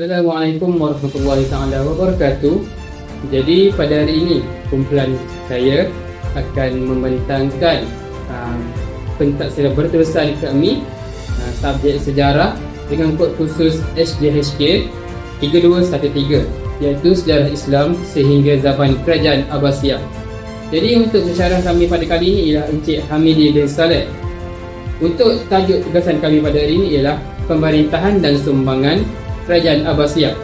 Assalamualaikum warahmatullahi taala wabarakatuh. Jadi pada hari ini kumpulan saya akan membentangkan uh, pentaksiran berterusan kami uh, subjek sejarah dengan kod khusus SJHK 3213 iaitu sejarah Islam sehingga zaman kerajaan Abbasiyah. Jadi untuk pensyarah kami pada kali ini ialah Encik Hamidi bin Saleh. Untuk tajuk tugasan kami pada hari ini ialah pemerintahan dan sumbangan kerajaan Abbasiyah.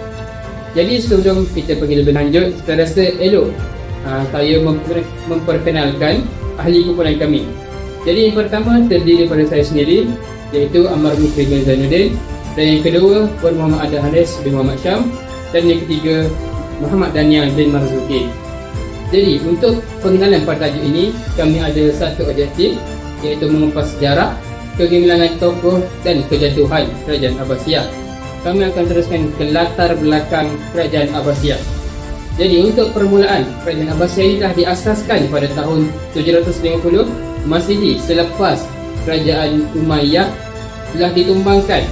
Jadi sebelum kita pergi lebih lanjut, saya rasa elok uh, saya memper- memperkenalkan ahli kumpulan kami. Jadi yang pertama terdiri daripada saya sendiri iaitu Ammar Mukri bin Zainuddin dan yang kedua Puan Muhammad Adil Haris bin Muhammad Syam dan yang ketiga Muhammad Daniel bin Marzuki. Jadi untuk pengenalan pada tajuk ini kami ada satu objektif iaitu mengupas sejarah, kegemilangan tokoh dan kejatuhan kerajaan Abbasiyah kami akan teruskan ke latar belakang kerajaan Abbasiyah. Jadi untuk permulaan, kerajaan Abbasiyah ini telah diasaskan pada tahun 750 Masihi selepas kerajaan Umayyah telah ditumbangkan.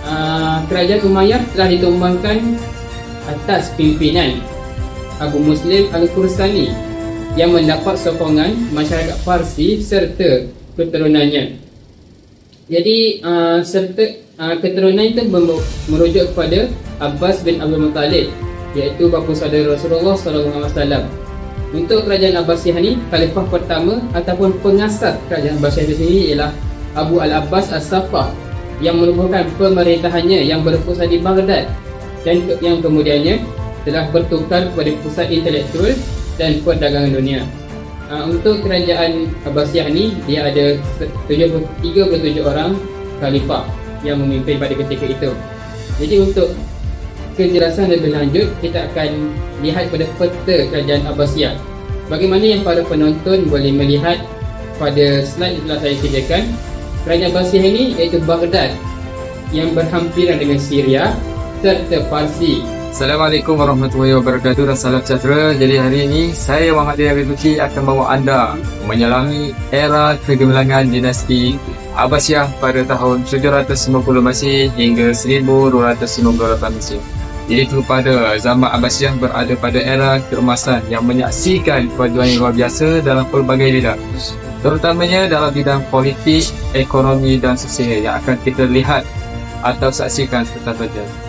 Uh, kerajaan Umayyah telah ditumbangkan atas pimpinan Abu Muslim Al-Kursani yang mendapat sokongan masyarakat Parsi serta keturunannya. Jadi uh, serta uh, keturunan itu merujuk kepada Abbas bin Abdul Muttalib iaitu bapa saudara Rasulullah SAW. Untuk kerajaan Abbasiyah ni, khalifah pertama ataupun pengasas kerajaan Abbasiyah itu sendiri ialah Abu Al-Abbas As-Saffah yang merupakan pemerintahannya yang berpusat di Baghdad dan yang kemudiannya telah bertukar kepada pusat intelektual dan perdagangan dunia. Uh, untuk kerajaan Abbasiyah ni dia ada se- 70 37 orang khalifah yang memimpin pada ketika itu. Jadi untuk kejelasan lebih lanjut kita akan lihat pada peta kerajaan Abbasiyah. Bagaimana yang para penonton boleh melihat pada slide yang telah saya sediakan. Kerajaan Abbasiyah ini iaitu Baghdad yang berhampiran dengan Syria serta Parsi Assalamualaikum warahmatullahi wabarakatuh dan salam sejahtera. Jadi hari ini saya Muhammad Dia Rizuki akan bawa anda menyelami era kegemilangan dinasti Abbasiyah pada tahun 750 Masih hingga 1298 Masih. Iaitu pada zaman Abbasiyah berada pada era keemasan yang menyaksikan kemajuan yang luar biasa dalam pelbagai bidang. Terutamanya dalam bidang politik, ekonomi dan sosial yang akan kita lihat atau saksikan serta saja.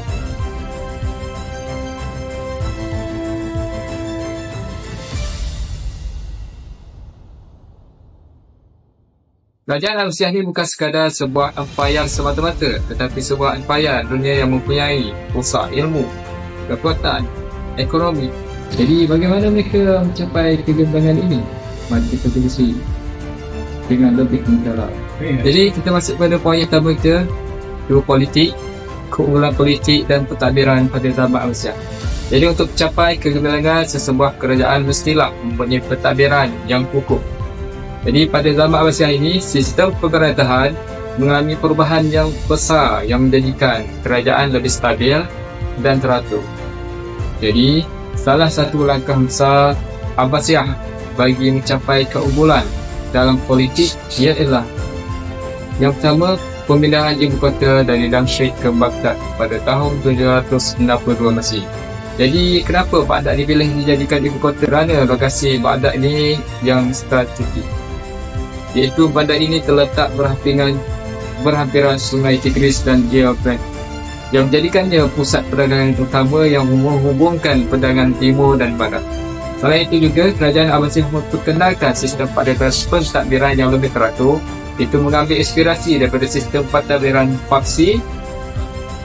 Kerajaan Abbasiyah ini bukan sekadar sebuah empayar semata-mata tetapi sebuah empayar dunia yang mempunyai pusat ilmu, kekuatan, ekonomi. Jadi bagaimana mereka mencapai kegemilangan ini? Mari kita teliti dengan lebih mendalam. Jadi kita masuk pada poin yang pertama kita dua politik, keunggulan politik dan pentadbiran pada zaman Abbasiyah. Jadi untuk mencapai kegemilangan sesebuah kerajaan mestilah mempunyai pentadbiran yang kukuh jadi pada zaman Abbasiyah ini, sistem pemerintahan mengalami perubahan yang besar yang menjadikan kerajaan lebih stabil dan teratur. Jadi, salah satu langkah besar Abbasiyah bagi mencapai keunggulan dalam politik ialah yang pertama, pemindahan ibu kota dari Damsyik ke Baghdad pada tahun 792 Masih. Jadi kenapa Baghdad dipilih dijadikan ibu kota? Kerana lokasi Baghdad ini yang strategik iaitu bandar ini terletak berhampiran berhampiran sungai Tigris dan Euphrates yang menjadikannya pusat perdagangan utama yang menghubungkan perdagangan timur dan barat. Selain itu juga, kerajaan Abbasiyah memperkenalkan sistem pentadbiran pentadbiran yang lebih teratur itu mengambil inspirasi daripada sistem pentadbiran Parsi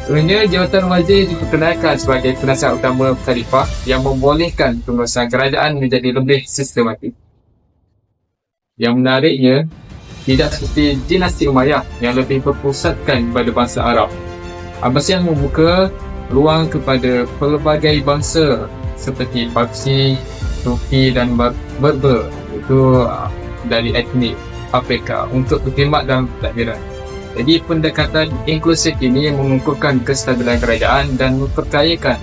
Sebenarnya jawatan wazir diperkenalkan sebagai penasihat utama khalifah yang membolehkan pengurusan kerajaan menjadi lebih sistematik. Yang menariknya, tidak seperti dinasti Umayyah yang lebih berpusatkan pada bangsa Arab. Abbasiyah membuka ruang kepada pelbagai bangsa seperti Parsi, Turki dan Ber- Berber itu uh, dari etnik Afrika untuk berkhidmat dalam pentadbiran. Jadi pendekatan inklusif ini mengukuhkan kestabilan kerajaan dan memperkayakan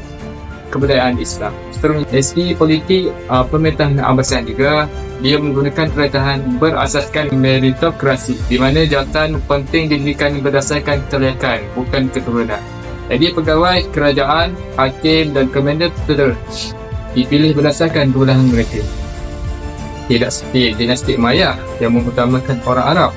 kebudayaan Islam. Seterusnya, dari segi politik, uh, pemerintahan Abbasiyah juga dia menggunakan pemerintahan berasaskan meritokrasi di mana jawatan penting diberikan berdasarkan kelayakan bukan keturunan. Jadi pegawai kerajaan, hakim dan komander federal dipilih berdasarkan keulangan mereka. Tidak seperti dinasti Maya yang mengutamakan orang Arab.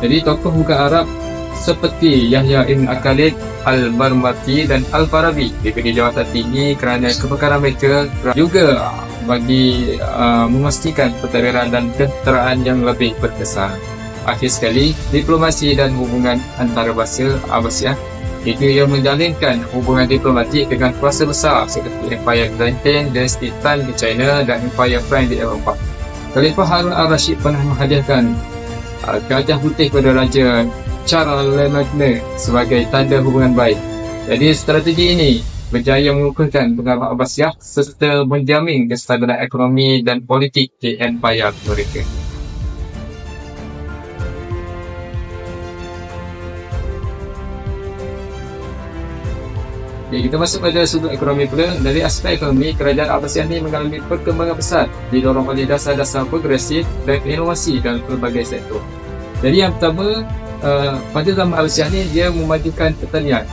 Jadi tokoh bukan Arab seperti Yahya Ibn Akhalid, Al-Barmati dan Al-Farabi diberi jawatan tinggi kerana kepakaran mereka juga bagi uh, memastikan pentadbiran dan ketenteraan yang lebih berkesan. Akhir sekali, diplomasi dan hubungan antara bahasa Abbasiyah itu yang menjalinkan hubungan diplomatik dengan kuasa besar seperti Empire Byzantine, Dinasti Tang di China dan Empire Frank di Eropah. Khalifah Harun al-Rashid pernah menghadiahkan uh, gajah putih kepada Raja Charles Le Magne sebagai tanda hubungan baik. Jadi strategi ini berjaya mengukuhkan pengaruh Abbasiyah serta menjamin kestabilan ekonomi dan politik di Empire mereka. Okay, kita masuk pada sudut ekonomi pula. Dari aspek ekonomi, kerajaan Abbasiyah ini mengalami perkembangan besar didorong oleh dasar-dasar progresif dan inovasi dalam pelbagai sektor. Jadi yang pertama, uh, pada zaman Abbasiyah ni dia memajukan pertanian.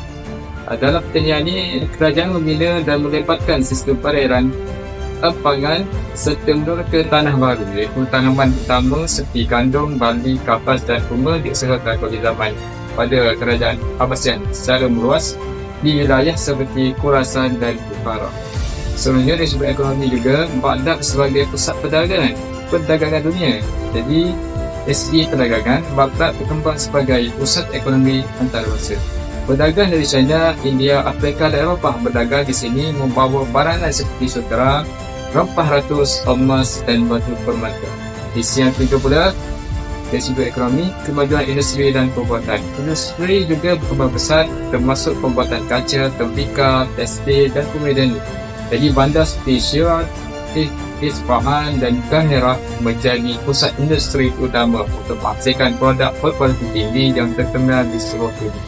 Uh, dalam pertanian ni, kerajaan membina dan melepaskan sistem perairan empangan serta ke tanah baru iaitu tanaman utama seperti gandum, barley, kapas dan kurma diusahakan oleh zaman pada kerajaan Abbasiyah secara meluas di wilayah seperti Khurasan dan Bukhara. Sebenarnya dari sudut ekonomi juga, Baghdad sebagai pusat perdagangan, perdagangan dunia. Jadi, segi perdagangan, Baghdad berkembang sebagai pusat ekonomi antarabangsa. Pedagang dari China, India, Afrika dan Eropah berdagang di sini membawa barangan seperti sutera, rempah ratus, emas dan batu permata. Di siang ketiga pula, dari sudut ekonomi, kemajuan industri dan pembuatan. Industri juga berkembang besar termasuk pembuatan kaca, tembika, tekstil dan kemudian Jadi bandar seperti Syirat, Isfahan dan Kahirah menjadi pusat industri utama untuk menghasilkan produk berkualiti tinggi yang terkenal di seluruh dunia.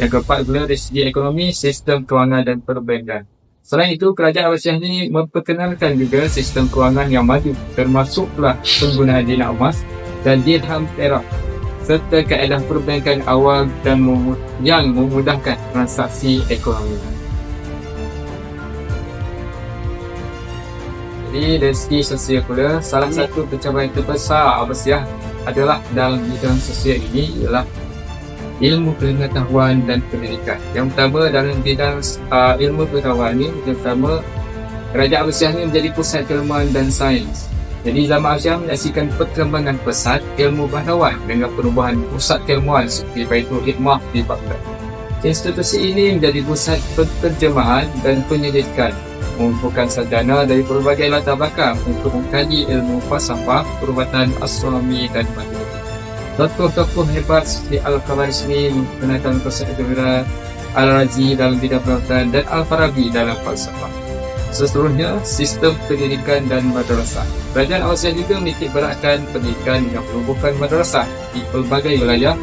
Yang keempat pula dari segi ekonomi, sistem kewangan dan perbankan. Selain itu, kerajaan Abbasiyah ini memperkenalkan juga sistem kewangan yang maju termasuklah penggunaan dinar emas dan dirham perak serta kaedah perbankan awal dan yang memudahkan transaksi ekonomi. Jadi dari segi sosial pula, salah satu pencapaian terbesar Abbasiyah adalah dalam bidang sosial ini ialah ilmu pengetahuan dan pendidikan. Yang pertama dalam bidang uh, ilmu pengetahuan ini, yang pertama Kerajaan Abbasiyah ini menjadi pusat keilmuan dan sains jadi zaman Asia menyaksikan perkembangan pesat ilmu pengetahuan dengan perubahan pusat keilmuan seperti Baitul Hikmah di Baghdad. Institusi ini menjadi pusat penterjemahan dan penyelidikan mengumpulkan sarjana dari berbagai latar belakang untuk mengkaji ilmu falsafah, perubatan astronomi dan matematik. Tokoh-tokoh hebat seperti Al-Khawarizmi menggunakan konsep Al-Razi dalam bidang perubatan dan Al-Farabi dalam falsafah. Seterusnya, sistem pendidikan dan madrasah. Kerajaan Asia juga menitik beratkan pendidikan dengan perubuhan madrasah di pelbagai wilayah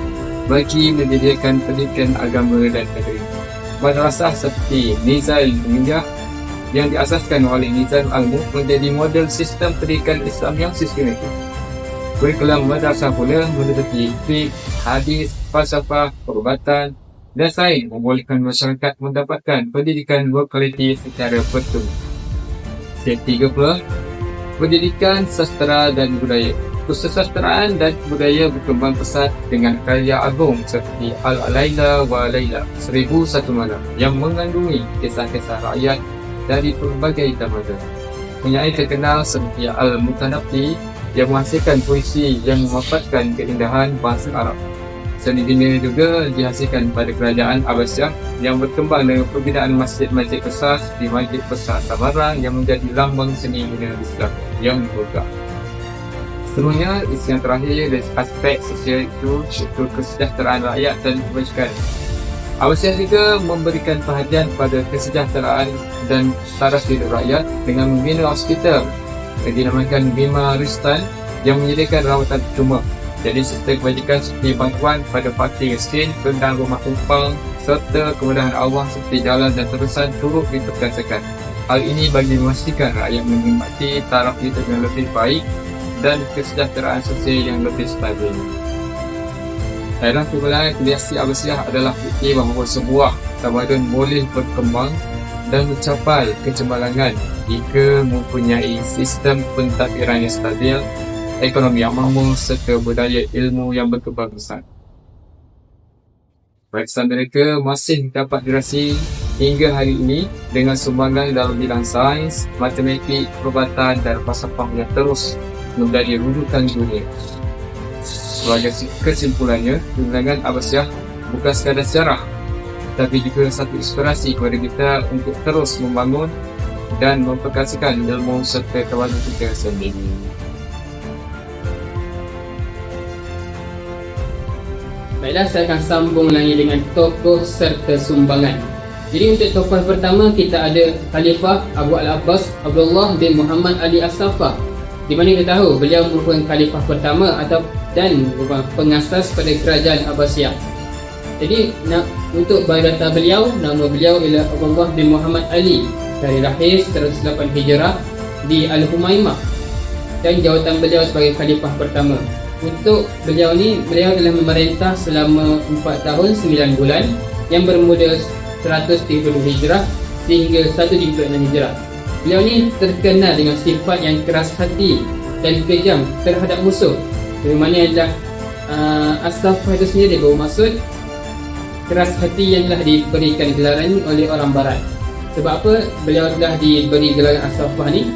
bagi menyediakan pendidikan agama dan negeri. Madrasah seperti Nizal Minjah yang diasaskan oleh Nizal Al-Mulk menjadi model sistem pendidikan Islam yang sistematik. Kurikulum madrasah pula meliputi fiqh, hadis, falsafah, perubatan, dan lain membolehkan masyarakat mendapatkan pendidikan berkualiti secara betul. Ketiga pula, pendidikan sastera dan budaya. Kesusastraan dan budaya berkembang pesat dengan karya agung seperti Al-Alaila wa Laila, Seribu Satu Malam yang mengandungi kisah-kisah rakyat dari pelbagai tamadun. Penyair terkenal seperti Al-Mutanabdi yang menghasilkan puisi yang memaparkan keindahan bahasa Arab. Seni dunia juga dihasilkan pada kerajaan Abbasiyah yang berkembang dengan pembinaan masjid-masjid besar di Masjid Besar Samarang yang menjadi lambang seni dunia Islam yang berguna. Seterusnya, isi yang terakhir dari aspek sosial itu iaitu kesejahteraan rakyat dan kebajikan. Abbasiyah juga memberikan perhatian pada kesejahteraan dan taraf hidup rakyat dengan membina hospital yang dinamakan Bima Ristan yang menyediakan rawatan cuma jadi sistem kebajikan seperti bantuan pada parti miskin, tentang rumah tumpang serta kemudahan awam seperti jalan dan terusan turut diperkasakan. Hal ini bagi memastikan rakyat menikmati taraf hidup yang lebih baik dan kesejahteraan sosial yang lebih stabil. Dalam kumpulan Kuliasi Abbasiyah adalah bukti bahawa sebuah tamadun boleh berkembang dan mencapai kecemerlangan jika mempunyai sistem pentadbiran yang stabil, ekonomi yang makmur serta budaya ilmu yang berkebagusan. Website mereka masih dapat dirasi hingga hari ini dengan sumbangan dalam bidang sains, matematik, perubatan dan falsafah yang terus menjadi rujukan dunia. Sebagai kesimpulannya, bilangan Abbasiyah bukan sekadar sejarah tapi juga satu inspirasi kepada kita untuk terus membangun dan memperkasihkan ilmu serta kawasan kita sendiri. Baiklah, saya akan sambung lagi dengan tokoh serta sumbangan. Jadi untuk tokoh pertama kita ada Khalifah Abu Al-Abbas Abdullah bin Muhammad Ali As-Saffah. Di mana kita tahu beliau merupakan khalifah pertama atau dan pengasas pada kerajaan Abbasiyah. Jadi nak untuk biodata beliau, nama beliau ialah Abdullah bin Muhammad Ali dari lahir 108 Hijrah di Al-Humaimah dan jawatan beliau sebagai khalifah pertama. Untuk beliau ni, beliau telah memerintah selama 4 tahun 9 bulan yang bermula 130 Hijrah sehingga 136 Hijrah. Beliau ni terkenal dengan sifat yang keras hati dan kejam terhadap musuh. Di mana adalah uh, As-Saffah itu sendiri bermaksud keras hati yang telah diberikan gelaran ini oleh orang barat. Sebab apa beliau telah diberi gelaran As-Saffah ni?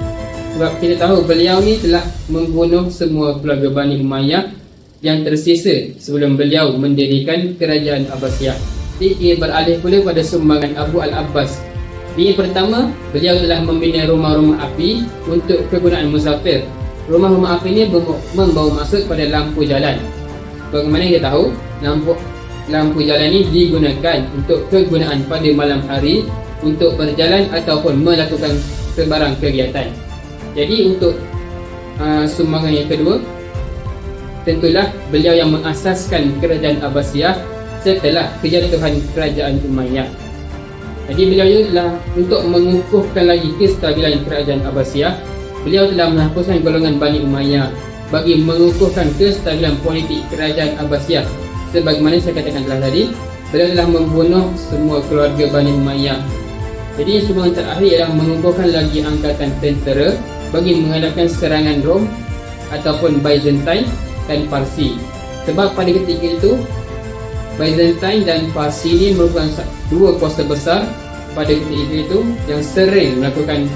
Sebab kita tahu beliau ni telah membunuh semua keluarga Bani Umayyah yang tersisa sebelum beliau mendirikan kerajaan Abbasiyah. Jadi ia beralih pula pada sumbangan Abu Al-Abbas di pertama, beliau telah membina rumah-rumah api untuk kegunaan musafir. Rumah-rumah api ini membawa maksud pada lampu jalan. Bagaimana kita tahu, lampu lampu jalan ini digunakan untuk kegunaan pada malam hari untuk berjalan ataupun melakukan sebarang kegiatan. Jadi untuk uh, sumbangan yang kedua, tentulah beliau yang mengasaskan kerajaan Abbasiyah setelah kejatuhan kerajaan Umayyah. Jadi beliau adalah untuk mengukuhkan lagi kestabilan kerajaan Abbasiyah, beliau telah menghapuskan golongan Bani Umayyah bagi mengukuhkan kestabilan politik kerajaan Abbasiyah. Sebagaimana saya katakan telah tadi, beliau telah membunuh semua keluarga Bani Umayyah. Jadi sumbangan terakhir ialah mengukuhkan lagi angkatan tentera bagi menghadapkan serangan Rom ataupun Byzantine dan Parsi. Sebab pada ketika itu Byzantine dan Parsi ini merupakan dua kuasa besar pada ketika itu yang sering melakukan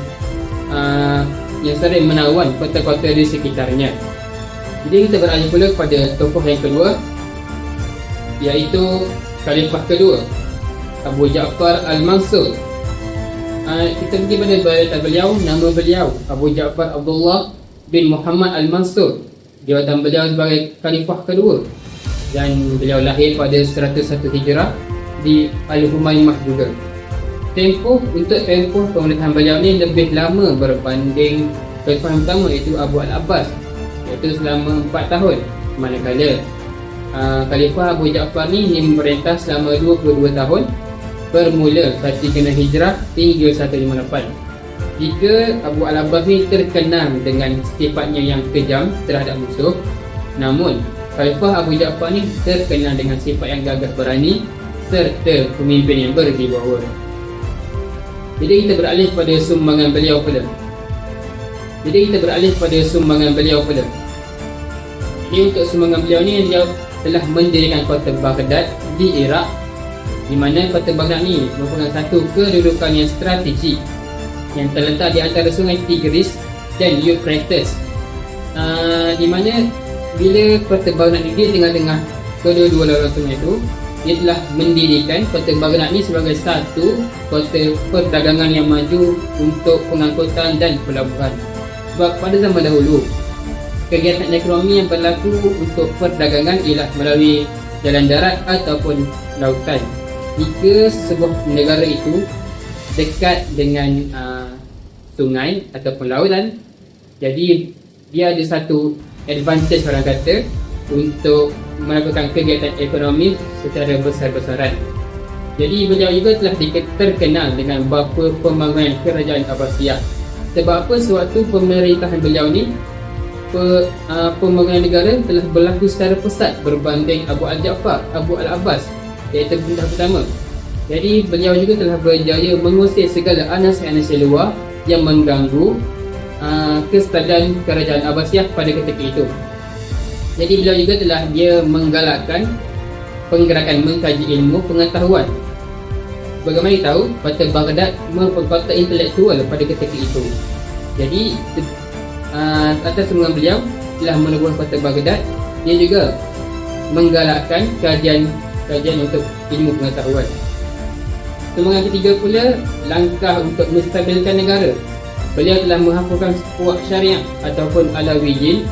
uh, yang sering menawan kota-kota di sekitarnya. Jadi kita beralih pula kepada tokoh yang kedua iaitu khalifah kedua Abu Ja'far Al-Mansur. Uh, kita pergi pada biodata beliau, nama beliau Abu Ja'far Abdullah bin Muhammad Al-Mansur. Jawatan beliau sebagai khalifah kedua dan beliau lahir pada 101 Hijrah di Al-Humaymah juga. Tempoh untuk tempoh pemerintahan beliau ni lebih lama berbanding khalifah yang pertama iaitu Abu Al-Abbas iaitu selama 4 tahun. Manakala uh, khalifah Abu Ja'far ni ni memerintah selama 22 tahun bermula saat kena hijrah hingga 158. Jika Abu Al-Abbas ni terkenal dengan sifatnya yang kejam terhadap musuh, namun Khalifah Abu Ja'far ni terkenal dengan sifat yang gagah berani serta pemimpin yang berwibawa. Jadi kita beralih pada sumbangan beliau pula. Jadi kita beralih pada sumbangan beliau pula. Jadi untuk sumbangan beliau ni beliau telah mendirikan kota Baghdad di Iraq di mana kota Baghdad ni merupakan satu kedudukan yang strategik yang terletak di antara sungai Tigris dan Euphrates. Uh, di mana bila kota Baghdad ni di tengah-tengah kedua-dua lautan sungai itu dia telah mendirikan kota Baghdad ni sebagai satu kota perdagangan yang maju untuk pengangkutan dan pelabuhan. Sebab pada zaman dahulu kegiatan ekonomi yang berlaku untuk perdagangan ialah melalui jalan darat ataupun lautan. Jika sebuah negara itu dekat dengan uh, sungai ataupun lautan jadi dia ada satu advantage orang kata untuk melakukan kegiatan ekonomi secara besar-besaran. Jadi beliau juga telah terkenal dengan bapa pembangunan kerajaan Abbasiyah. Sebab apa sewaktu pemerintahan beliau ni pe, uh, pembangunan negara telah berlaku secara pesat berbanding Abu Al-Ja'far, Abu Al-Abbas iaitu benda pertama. Jadi beliau juga telah berjaya mengusir segala anasir-anasir luar yang mengganggu uh, kestabilan kerajaan Abbasiyah pada ketika itu. Jadi beliau juga telah dia menggalakkan penggerakan mengkaji ilmu pengetahuan. Bagaimana tahu, Kota Baghdad merupakan intelektual pada ketika itu. Jadi uh, atas semangat beliau telah menubuh kota Baghdad, dia juga menggalakkan kajian kajian untuk ilmu pengetahuan. Semangat ketiga pula langkah untuk menstabilkan negara. Beliau telah menghapuskan puak syariah ataupun Alawiyin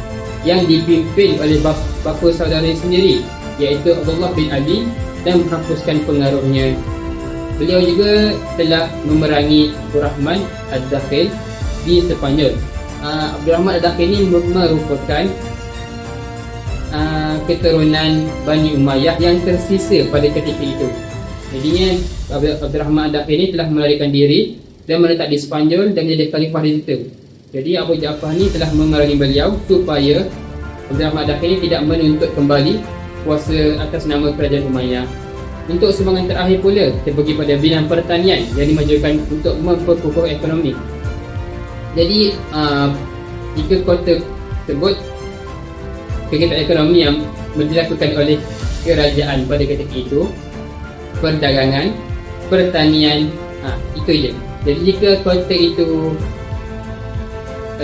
yang dipimpin oleh bap- bapa saudara sendiri iaitu Abdullah bin Ali dan menghapuskan pengaruhnya. Beliau juga telah memerangi Abdul Rahman Ad-Dakhil di Sepanyol. Uh, Abdul Rahman Ad-Dakhil ini merupakan uh, keturunan Bani Umayyah yang tersisa pada ketika itu. Jadinya Abdul Rahman Ad-Dakhil ini telah melarikan diri dan menetap di Sepanyol dan menjadi khalifah di situ. Jadi Abu Ja'far ni telah memerangi beliau supaya Abdul Rahman Ad-Dakhil ini tidak menuntut kembali kuasa atas nama kerajaan Umayyah. Untuk sumbangan terakhir pula, kita pergi pada bidang pertanian yang dimajukan untuk memperkukuh ekonomi. Jadi, uh, jika kota tersebut kegiatan ekonomi yang dilakukan oleh kerajaan pada ketika itu, perdagangan, pertanian, ha, itu je. Jadi jika kota itu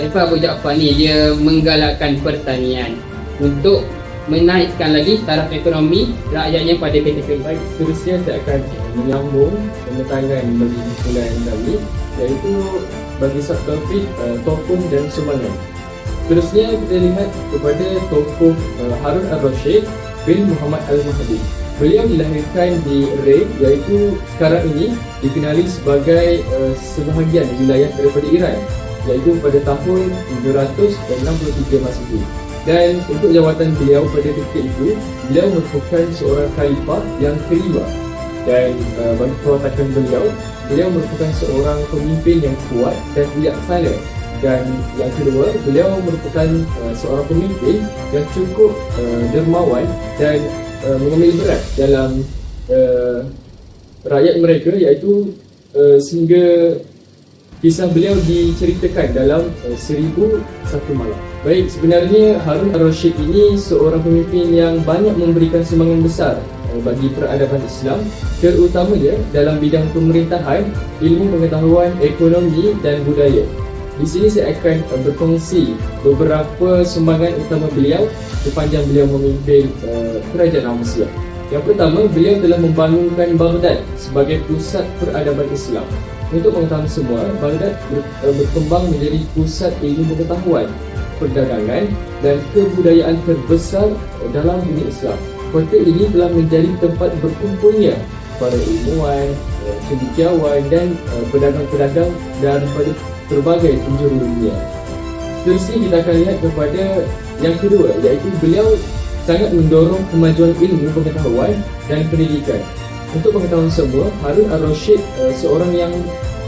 Khalifah Abu Ja'far ni dia menggalakkan pertanian untuk menaikkan lagi taraf ekonomi rakyatnya pada itu. Baik, seterusnya saya akan menyambung penetangan bagi kumpulan kami iaitu bagi subtopik uh, tokoh dan sumbangan. Seterusnya kita lihat kepada tokoh uh, Harun al-Rashid bin Muhammad al-Mahdi. Beliau dilahirkan di Ray iaitu sekarang ini dikenali sebagai uh, sebahagian wilayah daripada Iran iaitu pada tahun 763 Masihi. Dan untuk jawatan beliau pada ketika itu, beliau merupakan seorang khalifah yang kelima. Dan uh, bagi perwatakan beliau, beliau merupakan seorang pemimpin yang kuat dan bijaksana. Dan yang kedua, beliau merupakan uh, seorang pemimpin yang cukup uh, dermawan dan uh, mengambil berat dalam uh, rakyat mereka iaitu uh, sehingga Kisah beliau diceritakan dalam uh, Seribu Satu Malam. Baik, sebenarnya Harun al-Rashid ini seorang pemimpin yang banyak memberikan sumbangan besar uh, bagi peradaban Islam, terutamanya dalam bidang pemerintahan, ilmu pengetahuan, ekonomi dan budaya. Di sini saya akan uh, berkongsi beberapa sumbangan utama beliau sepanjang beliau memimpin uh, kerajaan Abbasiyah. Yang pertama, beliau telah membangunkan Baghdad sebagai pusat peradaban Islam. Untuk mengetahui semua, Baghdad uh, berkembang menjadi pusat ilmu pengetahuan, perdagangan dan kebudayaan terbesar dalam dunia Islam. Kota ini telah menjadi tempat berkumpulnya para ilmuwan, uh, cendekiawan dan uh, pedagang-pedagang daripada berbagai penjuru dunia. Seterusnya kita akan lihat kepada yang kedua iaitu beliau sangat mendorong kemajuan ilmu pengetahuan dan pendidikan. Untuk pengetahuan semua, Harun al-Rashid uh, seorang yang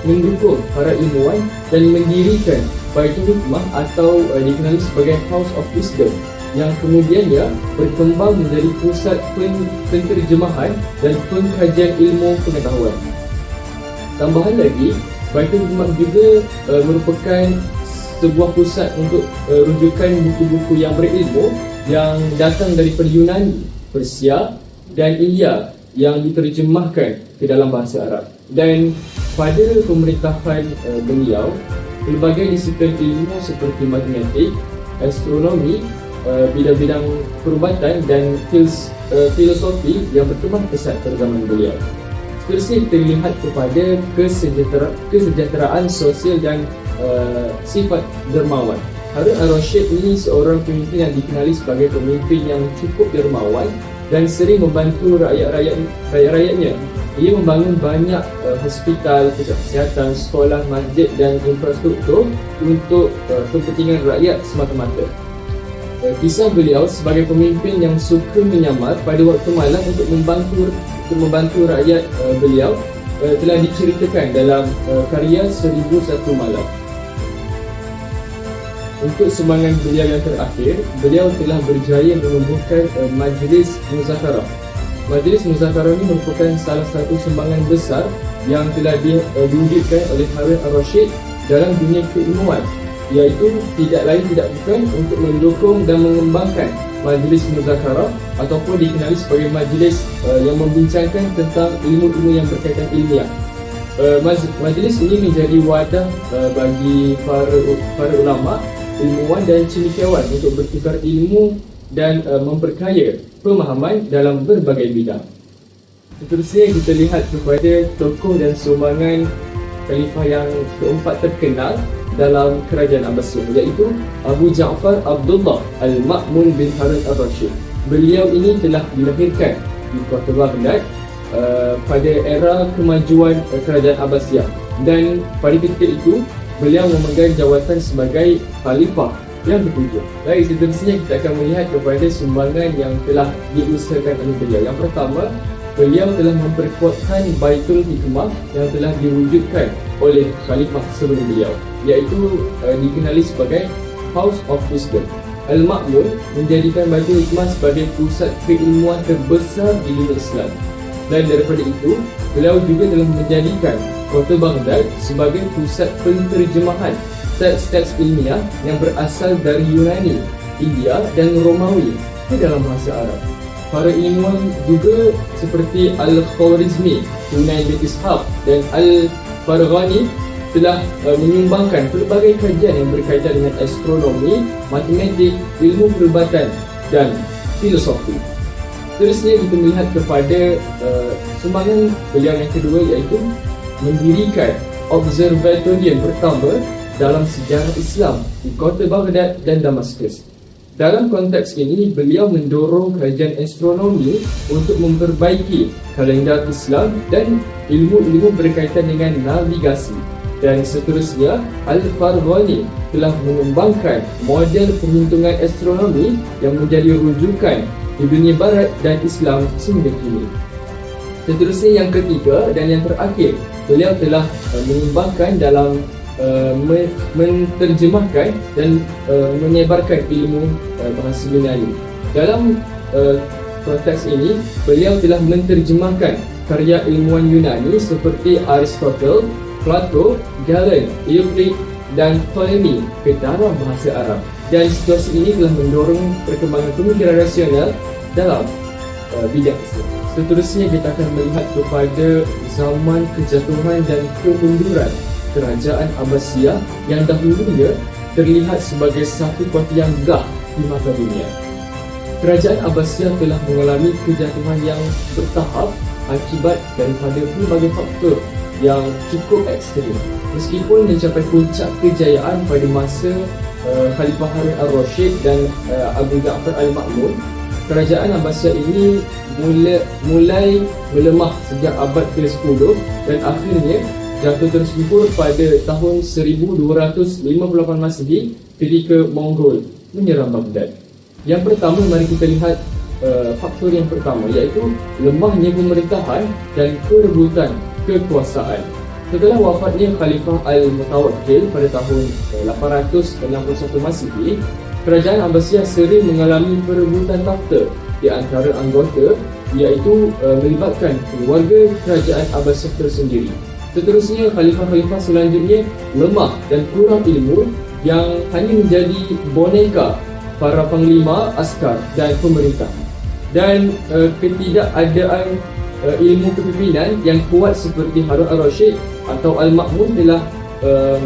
mendukung para ilmuwan dan mendirikan Baitul Hikmah atau uh, dikenali sebagai House of Wisdom yang kemudiannya berkembang menjadi pusat pen- penterjemahan dan pengkajian ilmu pengetahuan. Tambahan lagi, Baitul Hikmah juga uh, merupakan sebuah pusat untuk uh, rujukan buku-buku yang berilmu yang datang daripada Yunani, Persia dan India yang diterjemahkan ke dalam bahasa Arab. Dan pada pemerintahan uh, beliau, pelbagai disiplin ilmu seperti matematik, astronomi, uh, bidang-bidang perubatan dan fils, uh, filosofi yang berkembang pesat pada zaman beliau. Seterusnya kita lihat kepada kesejahtera, kesejahteraan sosial dan uh, sifat dermawan. Harun al-Rashid ini seorang pemimpin yang dikenali sebagai pemimpin yang cukup dermawan dan sering membantu rakyat-rakyat rakyat-rakyatnya. Ia membangun banyak uh, hospital, pusat kesihatan, sekolah, masjid dan infrastruktur untuk uh, kepentingan rakyat semata-mata. Uh, kisah beliau sebagai pemimpin yang suka menyamar pada waktu malam untuk membantu untuk membantu rakyat uh, beliau uh, telah diceritakan dalam uh, karya Seribu Satu Malam. Untuk sumbangan beliau yang terakhir, beliau telah berjaya menumbuhkan uh, majlis muzakarah Majlis Muzakarah ini merupakan salah satu sumbangan besar yang telah uh, diwujudkan oleh Harun al-Rashid dalam dunia keilmuan iaitu tidak lain tidak bukan untuk mendukung dan mengembangkan majlis muzakarah ataupun dikenali sebagai majlis uh, yang membincangkan tentang ilmu-ilmu yang berkaitan ilmiah. Uh, maj- majlis ini menjadi wadah uh, bagi para para ulama, ilmuwan dan cendekiawan untuk bertukar ilmu dan uh, memperkaya pemahaman dalam berbagai bidang. Seterusnya kita lihat kepada tokoh dan sumbangan khalifah yang keempat terkenal dalam kerajaan Abbasiyah iaitu Abu Ja'far Abdullah Al-Ma'mun bin Harun Al-Rashid. Beliau ini telah dilahirkan di kota Baghdad uh, pada era kemajuan uh, kerajaan Abbasiyah dan pada ketika itu beliau memegang jawatan sebagai khalifah yang ketujuh. Baik, seterusnya kita akan melihat kepada sumbangan yang telah diusahakan oleh beliau. Yang pertama, beliau telah memperkuatkan Baitul Hikmah yang telah diwujudkan oleh khalifah sebelum beliau iaitu uh, dikenali sebagai House of Wisdom. Al-Ma'mun menjadikan Baitul Hikmah sebagai pusat keilmuan terbesar di dunia Islam. Dan daripada itu, beliau juga telah menjadikan kota Baghdad sebagai pusat penterjemahan teks-teks ilmiah yang berasal dari Yunani, India dan Romawi ke dalam bahasa Arab. Para ilmuwan juga seperti Al-Khwarizmi, Hunain bin Ishaq dan Al-Farghani telah uh, menyumbangkan pelbagai kajian yang berkaitan dengan astronomi, matematik, ilmu perubatan dan filosofi. Seterusnya kita melihat kepada uh, sumbangan beliau yang kedua iaitu mendirikan observatorium pertama dalam sejarah Islam di kota Baghdad dan Damaskus. Dalam konteks ini, beliau mendorong kajian astronomi untuk memperbaiki kalender Islam dan ilmu-ilmu berkaitan dengan navigasi. Dan seterusnya, Al-Farghani telah mengembangkan model perhitungan astronomi yang menjadi rujukan di dunia barat dan Islam sehingga kini. Seterusnya yang ketiga dan yang terakhir, beliau telah uh, mengembangkan dalam uh, me- menterjemahkan dan uh, menyebarkan ilmu uh, bahasa Yunani. Dalam uh, konteks ini, beliau telah menterjemahkan karya ilmuwan Yunani seperti Aristotle, Plato, Galen, Euclid dan Ptolemy ke dalam bahasa Arab. Dan situasi ini telah mendorong perkembangan pemikiran rasional dalam uh, bidang Islam. Seterusnya kita akan melihat kepada zaman kejatuhan dan kemunduran kerajaan Abbasiyah yang dahulunya terlihat sebagai satu kota yang gah di mata dunia. Kerajaan Abbasiyah telah mengalami kejatuhan yang bertahap akibat daripada pelbagai faktor yang cukup ekstrim. Meskipun mencapai puncak kejayaan pada masa uh, Khalifah Harun al-Rashid dan uh, Abu Ja'far al-Ma'mun, kerajaan Abbasiyah ini mula, mulai melemah sejak abad ke-10 dan akhirnya jatuh tersebut pada tahun 1258 Masehi ketika Mongol menyerang Baghdad. Yang pertama mari kita lihat uh, faktor yang pertama iaitu lemahnya pemerintahan dan kerebutan kekuasaan. Setelah wafatnya Khalifah Al-Mutawakkil pada tahun uh, 861 Masehi, kerajaan Abbasiyah sering mengalami perebutan takhta di antara anggota iaitu uh, melibatkan keluarga kerajaan Abbasiyah tersendiri. Seterusnya khalifah-khalifah selanjutnya lemah dan kurang ilmu yang hanya menjadi boneka para panglima, askar dan pemerintah. Dan uh, ketidakadaan uh, ilmu kepimpinan yang kuat seperti Harun al-Rashid atau Al-Ma'mun telah uh,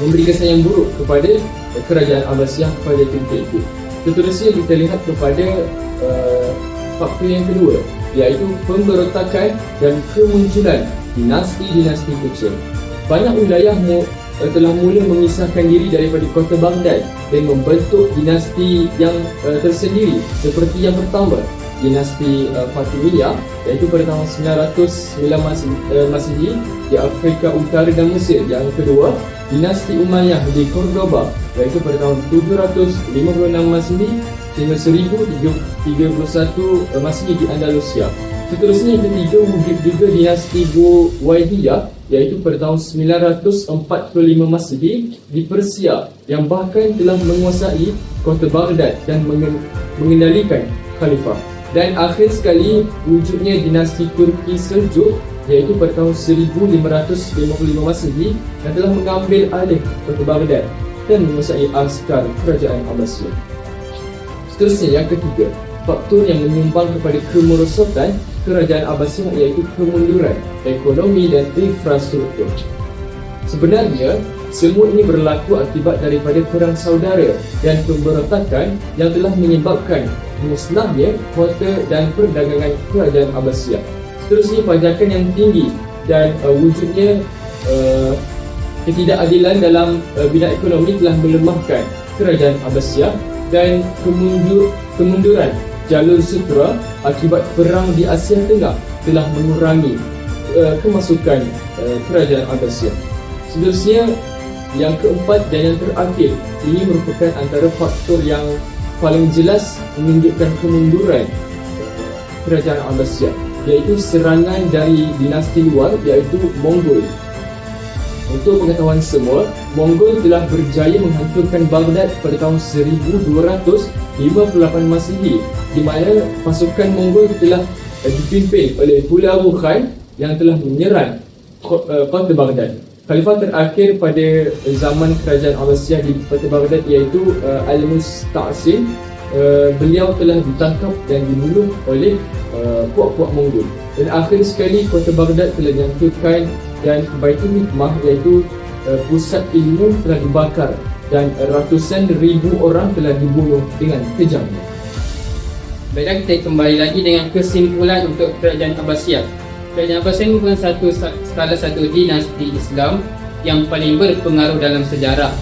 memberi kesan yang buruk kepada uh, kerajaan Abbasiyah pada ketika itu. Seterusnya kita lihat kepada uh, faktor yang kedua iaitu pemberontakan dan kemunculan dinasti-dinasti kecil. Banyak wilayah mu, uh, telah mula memisahkan diri daripada kota Baghdad dan membentuk dinasti yang uh, tersendiri seperti yang pertama dinasti uh, Fatimiyah iaitu pada tahun 909 Mase- uh, Masehi di Afrika Utara dan Mesir. Yang kedua, dinasti Umayyah di Cordoba iaitu pada tahun 756 Masehi hingga 1031 Masehi di Andalusia. Seterusnya ketiga wujud juga dinasti Buwaidiyah iaitu pada tahun 945 Masehi di Persia yang bahkan telah menguasai kota Baghdad dan mengen- mengendalikan khalifah. Dan akhir sekali wujudnya dinasti Turki Seljuk iaitu pada tahun 1555 Masehi yang telah mengambil alih kota Baghdad dan menguasai askar kerajaan Abbasiyah. Seterusnya yang ketiga, faktor yang menyumbang kepada kemerosotan kerajaan Abbasiyah iaitu kemunduran ekonomi dan infrastruktur. Sebenarnya, semua ini berlaku akibat daripada perang saudara dan pemberontakan yang telah menyebabkan musnahnya kota dan perdagangan kerajaan Abbasiyah. Seterusnya pajakan yang tinggi dan uh, wujudnya uh, ketidakadilan dalam uh, bidang ekonomi telah melemahkan kerajaan Abbasiyah dan kemundur, kemunduran jalur sutra akibat perang di Asia Tengah telah mengurangi uh, kemasukan uh, kerajaan Abbasiyah. Seterusnya yang keempat dan yang terakhir ini merupakan antara faktor yang paling jelas menunjukkan kemunduran kerajaan Abbasiyah iaitu serangan dari dinasti luar iaitu Mongol. Untuk pengetahuan semua, Mongol telah berjaya menghancurkan Baghdad pada tahun 1258 Masehi di mana pasukan Mongol telah dipimpin oleh Hula Abu Khan yang telah menyerang eh, kota Baghdad. Khalifah terakhir pada zaman kerajaan Abbasiyah di kota Baghdad iaitu uh, Al-Musta'sim uh, beliau telah ditangkap dan dibunuh oleh uh, puak-puak Mongol. Dan akhir sekali kota Baghdad telah dihancurkan dan Baitul Hikmah iaitu uh, pusat ilmu telah dibakar dan ratusan ribu orang telah dibunuh dengan kejam. Baiklah kita kembali lagi dengan kesimpulan untuk kerajaan Abbasiyah. Kerajaan Abbasiyah merupakan satu salah satu dinasti Islam yang paling berpengaruh dalam sejarah.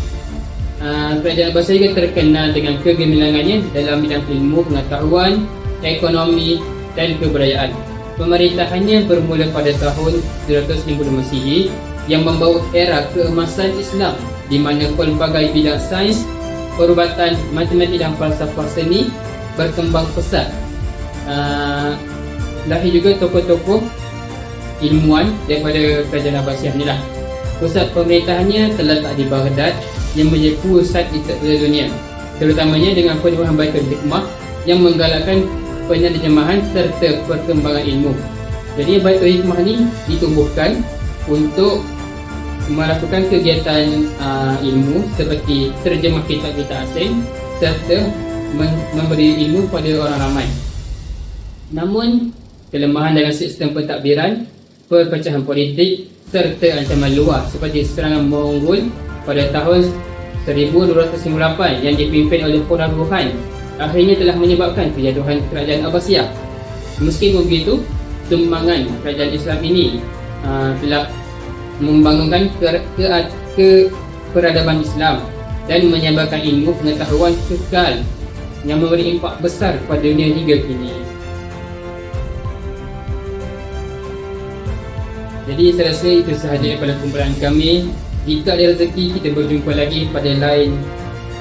Uh, kerajaan Abbasiyah juga terkenal dengan kegemilangannya dalam bidang ilmu, pengetahuan, ekonomi dan kebudayaan. Pemerintahannya bermula pada tahun 250 Masihi yang membawa era keemasan Islam di mana pelbagai bidang sains, perubatan, matematik dan falsafah seni berkembang pesat. Uh, lahir juga tokoh-tokoh ilmuwan daripada kerajaan Abbasiyah ni lah. Pusat pemerintahannya terletak di Baghdad yang menjadi pusat diktator dunia. Terutamanya dengan penubuhan Baitul Hikmah yang menggalakkan penerjemahan serta perkembangan ilmu. Jadi Baitul Hikmah ni ditubuhkan untuk melakukan kegiatan uh, ilmu seperti terjemah kitab-kitab asing serta men- memberi ilmu pada orang ramai. Namun, kelemahan dalam sistem pentadbiran, perpecahan politik serta ancaman luar seperti serangan Mongol pada tahun 1298 yang dipimpin oleh Qurra Ruhan akhirnya telah menyebabkan kejatuhan kerajaan Abbasiyah. Meskipun begitu, sumbangan kerajaan Islam ini uh, telah membangunkan ke, ke, ke peradaban Islam dan menyebarkan ilmu pengetahuan kekal yang memberi impak besar kepada dunia hingga kini. Jadi saya rasa itu sahaja daripada kumpulan kami. Jika ada rezeki kita berjumpa lagi pada lain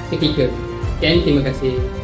ketika. Dan terima kasih.